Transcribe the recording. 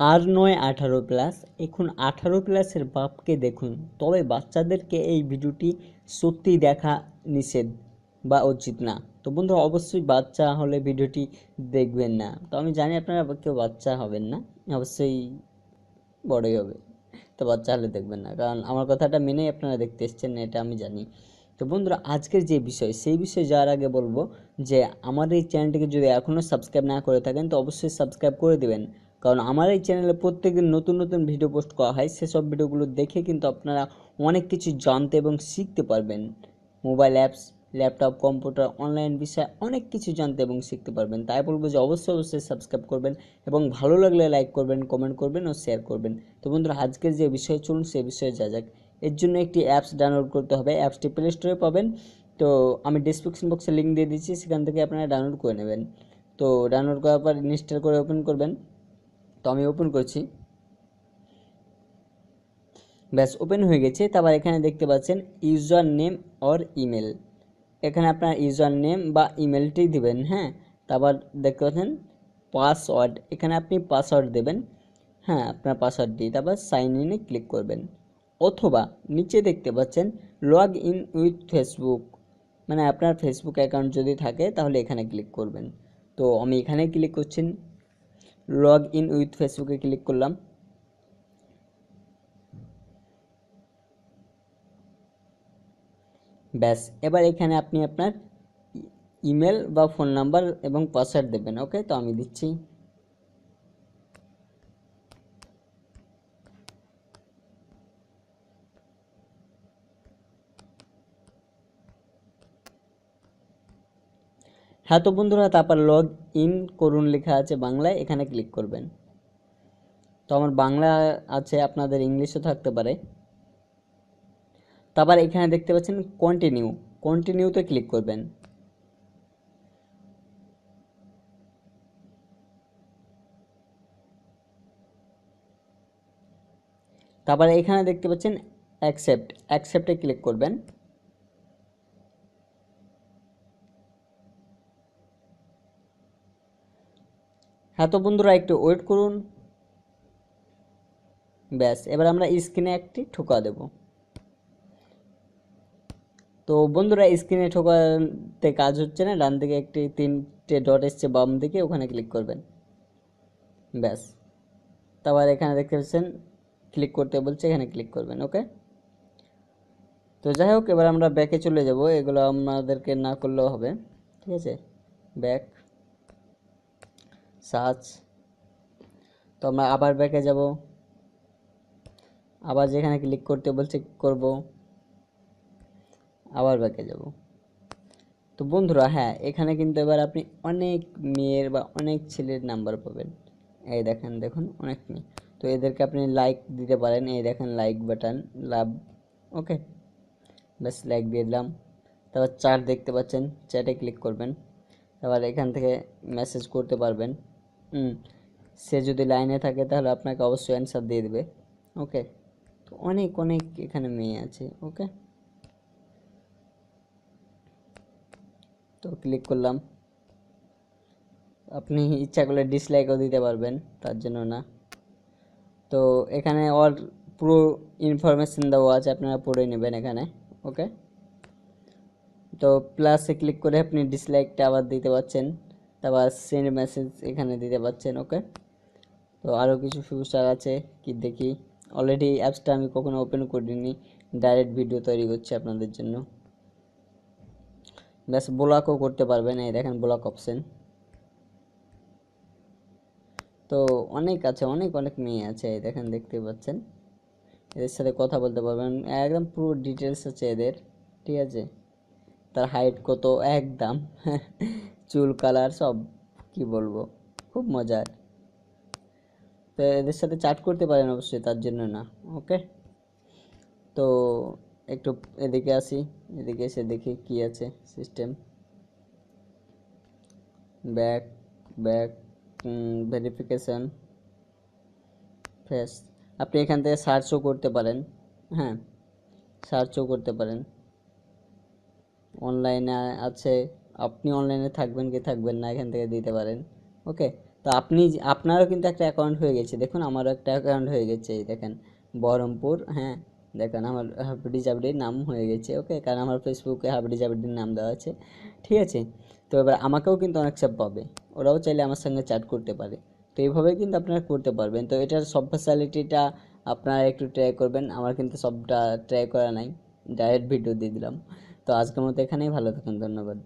আর নয় আঠারো প্লাস এখন আঠারো প্লাসের বাপকে দেখুন। তবে বাচ্চাদেরকে এই ভিডিওটি সত্যি দেখা নিষেধ বা উচিত না। তো বন্ধুরা, অবশ্যই বাচ্চা হলে ভিডিওটি দেখবেন না। তো আমি জানি আপনারা কেউ বাচ্চা হবেন না। অবশ্যই বড়ই হবে। তো বাচ্চা হলে দেখবেন না। কারণ আমার কথাটা মেনেই আপনারা দেখতে এসছেন না এটা আমি জানি। তো বন্ধুরা, আজকের যে বিষয়, সেই বিষয়ে যাওয়ার আগে বলব যে, আমার এই চ্যানেলটিকে যদি এখনও সাবস্ক্রাইব না করে থাকেন, তো অবশ্যই সাবস্ক্রাইব করে দেবেন। কারণ আমার এই চ্যানেলে প্রত্যেকদিন নতুন নতুন ভিডিও পোস্ট করা হয়, সেসব ভিডিওগুলো দেখে কিন্তু আপনারা অনেক কিছু জানতে এবং শিখতে পারবেন। Mobile apps laptop computer online বিষয়ে অনেক কিছু জানতে এবং শিখতে পারবেন। তাই বলব যে অবশ্যই অবশ্যই সাবস্ক্রাইব করবেন এবং ভালো লাগলে লাইক করবেন কমেন্ট করবেন ও শেয়ার করবেন। তো বন্ধুরা, আজকের যে বিষয়, চলুন সে বিষয়ে যা যাক। এর জন্য একটি অ্যাপস ডাউনলোড করতে হবে। অ্যাপসটি প্লে স্টোরে পাবেন। তো আমি ডিসক্রিপশন বক্সে লিঙ্ক দিয়ে দিচ্ছি, সেখান থেকে আপনারা ডাউনলোড করে নেবেন। তো ডাউনলোড করার পর ইনস্টল করে ওপেন করবেন। তো আমি ওপেন করছি। ব্যাস ওপেন হয়ে গেছে। তারপর এখানে দেখতে পাচ্ছেন ইউজার নেম অর ইমেল এখানে আপনার ইউজার নেম বা ইমেলটি দিবেন হ্যাঁ? তারপর দেখতে পাচ্ছেন পাসওয়ার্ড এখানে আপনি পাসওয়ার্ড দেবেন। হ্যাঁ আপনার পাসওয়ার্ড দিয়ে তারপর সাইন ইনে ক্লিক করবেন। অথবা নিচে দেখতে পাচ্ছেন লগ ইন উইথ ফেসবুক মানে আপনার ফেসবুক অ্যাকাউন্ট যদি থাকে, তাহলে এখানে ক্লিক করবেন। তো আমি এখানে ক্লিক করছি। লগ ইন উইথ ফেসবুকে ক্লিক করলাম। ব্যাস, এবার এখানে আপনি আপনার ইমেল বা ফোন নাম্বার এবং পাসওয়ার্ড দেবেন ওকে তো আমি দিচ্ছি। হ্যাঁ তো বন্ধুরা, তারপর লগ ইন করুন লেখা আছে বাংলায়, এখানে ক্লিক করবেন। তো আমার বাংলা আছে, আপনাদের ইংলিশও থাকতে পারে। তারপর এখানে দেখতে পাচ্ছেন কন্টিনিউ কন্টিনিউতে ক্লিক করবেন। তারপরে এখানে দেখতে পাচ্ছেন অ্যাকসেপ্ট অ্যাকসেপ্টে ক্লিক করবেন। হ্যাঁ তো বন্ধুরা, একটু ওয়েট করুন। ব্যাস, এবার আমরা স্ক্রিনে একটি ঠোকা দেব। তো বন্ধুরা স্ক্রিনে ঠোকাতে কাজ হচ্ছে না, ডান দিকে একটি তিনটে ডট এসছে, বাম দিকে ওখানে ক্লিক করবেন। ব্যাস তারপর এখানে দেখতে পাচ্ছেন ক্লিক করতে বলছে, এখানে ক্লিক করবেন ওকে তো যাই হোক, এবার আমরা ব্যাকে চলে যাব, এগুলো আমাদেরকে না করলেও হবে, ঠিক আছে? ব্যাক সার্চ তো আমরা আবার ব্যাকে যাব। আবার যেখানে ক্লিক করতে বলছে করব। আবার ব্যাকে যাব। তো বন্ধুরা হ্যাঁ এখানে কিন্তু এবার আপনি অনেক মেয়ের বা অনেক ছেলের নাম্বার পাবেন। এই দেখেন, দেখুন, অনেক মেয়ে। তো এদেরকে আপনি লাইক দিতে পারেন। এই দেখেন লাইক বাটন লাভ ওকে ব্যাস লাইক দিয়ে দিলাম। তারপর চার্ট দেখতে পাচ্ছেন। চ্যাটে ক্লিক করবেন। তারপর এখান থেকে মেসেজ করতে পারবেন। সে যদি লাইনে থাকে তাহলে আপনাকে অবশ্যই অ্যান্সার দিয়ে দেবে। ওকে তো অনেক অনেক এখানে মেয়ে আছে ওকে তো ক্লিক করলাম। আপনি ইচ্ছা করলে ডিসলাইকও দিতে পারবেন, তার জন্য না। তো এখানে ওর পুরো ইনফরমেশন দেওয়া আছে, আপনারা পড়ে নেবেন এখানে ওকে তো প্লাসে ক্লিক করে আপনি ডিসলাইকটা আবার দিতে পারছেন। তারপর সেন্ড মেসেজ এখানে দিতে পারছেন ওকে তো আরও কিছু ফিউচার আছে কি দেখি? অলরেডি অ্যাপসটা আমি কখনো ওপেন করিনি ডাইরেক্ট ভিডিও তৈরি করছি আপনাদের জন্য। ব্যাস ব্লকও করতে পারবেন, এই দেখেন ব্লক অপশন তো অনেক আছে, অনেক অনেক মেয়ে আছে, এই দেখেন দেখতে পাচ্ছেন। এদের সাথে কথা বলতে পারবেন, একদম পুরো ডিটেলস আছে এদের, ঠিক আছে? তার হাইট কত? একদম। চুল কালার সব, কি বলব? খুব মজার। তো এদের সাথে চাট করতে পারেন অবশ্যই, তার জন্য না ওকে তো একটু এদিকে আসি, এদিকে এসে দেখি কি আছে system back back verification face আপনি এখান থেকে সার্চও করতে পারেন হ্যাঁ সার্চও করতে পারেন। অনলাইনে আছে, আপনি অনলাইনে থাকবেন কি থাকবেন না এখান থেকে দিতে পারেন। ওকে তো আপনি আপনারও কিন্তু একটা অ্যাকাউন্ট হয়ে গেছে। দেখুন, আমারও একটা অ্যাকাউন্ট হয়ে গেছে দেখেন। বহরমপুর হ্যাঁ? দেখেন, আমার হাবড়ি জাবড়ির নাম হয়ে গেছে ওকে কারণ আমার ফেসবুকে হাবড়ি জাবড়ির নাম দেওয়া আছে। ঠিক আছে? তো এবার আমাকেও কিন্তু অনেক সব পাবে। ওরাও চাইলে আমার সঙ্গে চ্যাট করতে পারে। তো এইভাবে কিন্তু আপনারা করতে পারবেন। তো এটার সব ফ্যাসিলিটিটা আপনারা একটু ট্রাই করবেন। আমার কিন্তু সবটা ট্রাই করা নাই। ডাইরেক্ট ভিডিও দিয়ে দিলাম। তো আজকের মতো এখানেই ভালো থাকুন ধন্যবাদ।